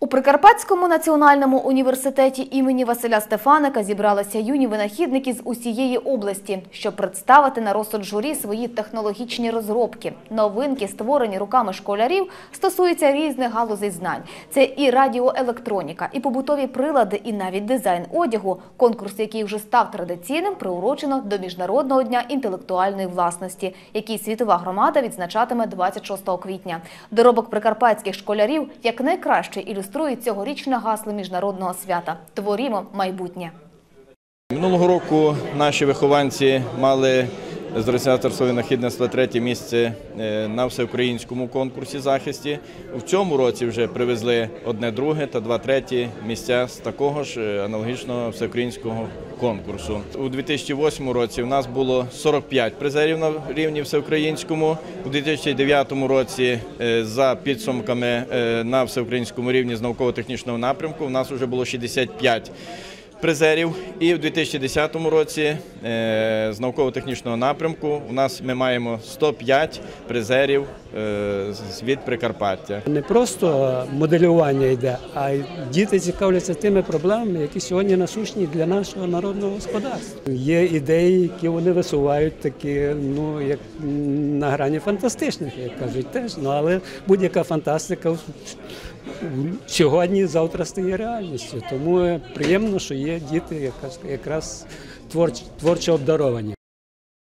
У Прикарпатському національному університеті імені Василя Стефаника зібралися юні винахідники з усієї області, щоб представити на розсуд журі свої технологічні розробки. Новинки, створені руками школярів, стосуються різних галузей знань. Це і радіоелектроніка, і побутові прилади, і навіть дизайн одягу. Конкурс, який вже став традиційним, приурочено до Міжнародного дня інтелектуальної власності, який світова громада відзначатиме 26 квітня. Доробок прикарпатських школярів як найкраще ілюструє цьогорічне гасло міжнародного свята Творімо майбутнє. Минулого року наші вихованці мали з організаторства винахідництва третє місце е, на всеукраїнському конкурсі захисті. В цьому році вже привезли одне друге та два треті місця з такого ж е, аналогічного всеукраїнського конкурсу. У 2008 році у нас було 45 призерів на рівні всеукраїнському. У 2009 році е, за підсумками на всеукраїнському рівні з науково-технічного напрямку у нас вже було 65 призерів. І в 2010 році е, з науково-технічного напрямку у нас ми маємо 105 призерів е, від Прикарпаття. Не просто моделювання йде, а й діти цікавляться тими проблемами, які сьогодні насущні для нашого народного господарства. Є ідеї, які вони висувають, такі, ну як на грані фантастичних, як кажуть, теж. Ну але будь-яка фантастика сьогодні, завтра стає реальністю. Тому приємно, що є діти якраз, творчо обдаровані.